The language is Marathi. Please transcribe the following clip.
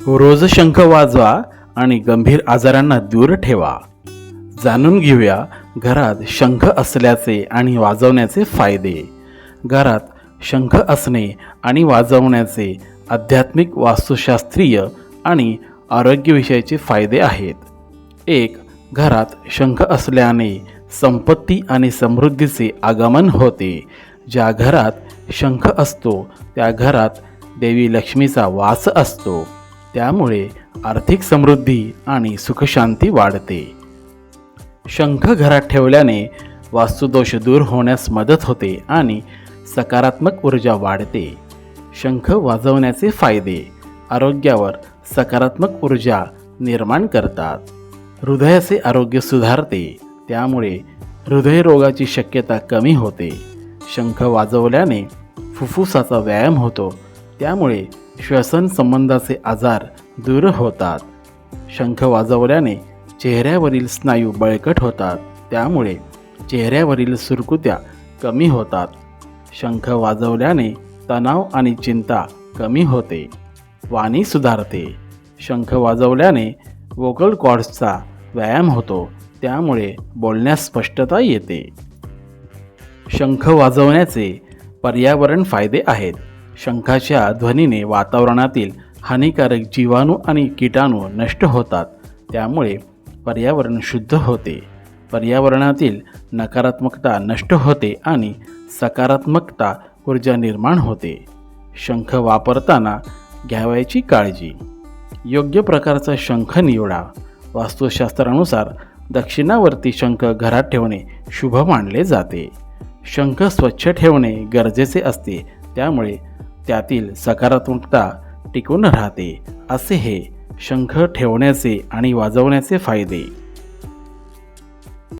रोज शंख वाजवा आणि गंभीर आजारांना दूर ठेवा. जाणून घेऊया घरात शंख असल्याचे आणि वाजवण्याचे फायदे. घरात शंख असणे आणि वाजवण्याचे आध्यात्मिक वास्तुशास्त्रीय आणि आरोग्यविषयाचे फायदे आहेत. एक घरात शंख असल्याने संपत्ती आणि समृद्धीचे आगमन होते. ज्या घरात शंख असतो त्या घरात देवी लक्ष्मीचा वास असतो. त्यामुळे आर्थिक समृद्धी आणि सुखशांती वाढते. शंख घरात ठेवल्याने वास्तुदोष दूर होण्यास मदत होते आणि सकारात्मक ऊर्जा वाढते. शंख वाजवण्याचे फायदे आरोग्यावर सकारात्मक ऊर्जा निर्माण करतात. हृदयाचे आरोग्य सुधारते त्यामुळे हृदयरोगाची शक्यता कमी होते. शंख वाजवल्याने फुफ्फुसाचा व्यायाम होतो त्यामुळे श्वसन संबंधाचे आजार दूर होतात. शंख वाजवल्याने चेहऱ्यावरील स्नायू बळकट होतात. त्यामुळे चेहऱ्यावरील सुरकुत्या कमी होतात. शंख वाजवल्याने तणाव आणि चिंता कमी होते. वाणी सुधारते. शंख वाजवल्याने वोकल कॉर्ड्सचा व्यायाम होतो. त्यामुळे बोलण्यास स्पष्टता येते. शंख वाजवण्याचे पर्यावरण फायदे आहेत. शंखाच्या ध्वनीने वातावरणातील हानिकारक जीवाणू आणि कीटाणू नष्ट होतात. त्यामुळे पर्यावरण शुद्ध होते. पर्यावरणातील नकारात्मकता नष्ट होते आणि सकारात्मकता ऊर्जा निर्माण होते. शंख वापरताना घ्यावयाची काळजी. योग्य प्रकारचा शंख निवडा. वास्तुशास्त्रानुसार दक्षिणावर्ती शंख घरात ठेवणे शुभ मानले जाते. शंख स्वच्छ ठेवणे गरजेचे असते. त्यामुळे त्यातील सकारात्मकता टिकून राहते. असे हे शंख ठेवण्याचे आणि वाजवण्याचे फायदे.